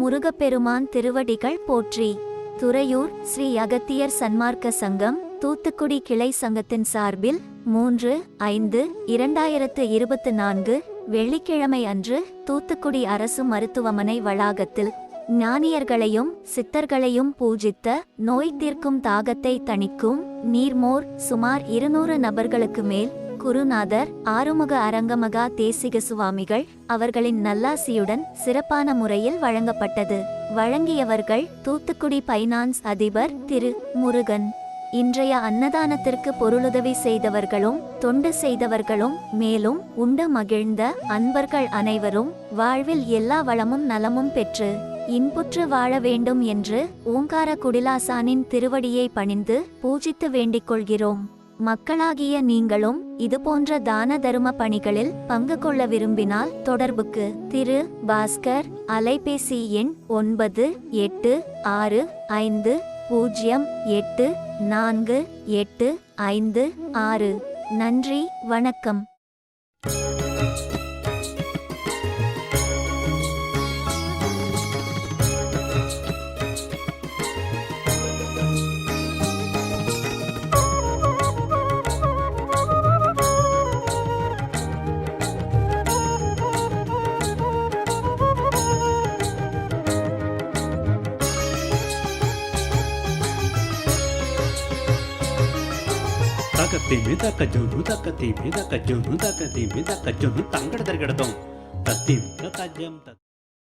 முருகப்பெருமான் திருவடிகள் போற்றி. துறையூர் ஸ்ரீ அகத்தியர் சன்மார்க்க சங்கம் தூத்துக்குடி கிளை சங்கத்தின் சார்பில் மூன்று ஐந்து இரண்டாயிரத்து இருபத்து நான்கு வெள்ளிக்கிழமை அன்று தூத்துக்குடி அரசு மருத்துவமனை வளாகத்தில் ஞானியர்களையும் சித்தர்களையும் பூஜித்த நோய் தீர்க்கும் தாகத்தை தணிக்கும் நீர்மோர் சுமார் இருநூறு நபர்களுக்கு மேல் குருநாதர் ஆறுமுக அரங்கமகா தேசிக சுவாமிகள் அவர்களின் நல்லாசியுடன் சிறப்பான முறையில் வழங்கப்பட்டது. வழங்கியவர்கள் தூத்துக்குடி பைனான்ஸ் அதிபர் திரு. முருகன். இன்றைய அன்னதானத்திற்கு பொருளுதவி செய்தவர்களும் தொண்டு செய்தவர்களும் மேலும் உண்டு மகிழ்ந்த அன்பர்கள் அனைவரும் வாழ்வில் எல்லா வளமும் நலமும் பெற்று இன்புற்று வாழ வேண்டும் என்று ஓங்கார குடிலாசானின் திருவடியை பணிந்து பூஜித்து வேண்டிக் கொள்கிறோம். மக்களாகிய நீங்களும் இதுபோன்ற தான தரும பணிகளில் பங்கு கொள்ள விரும்பினால் தொடர்புக்கு திரு. பாஸ்கர் அலைபேசி எண் ஒன்பது எட்டு ஆறு ஐந்து பூஜ்ஜியம் எட்டு நான்கு எட்டு ஐந்து ஆறு. நன்றி வணக்கம். తేమి మీద జోను దక్క మీద దక్క జోను మీద తేమి దక్క జోను తంగడ తిరగడదాం. తత్తేమి తజ్యం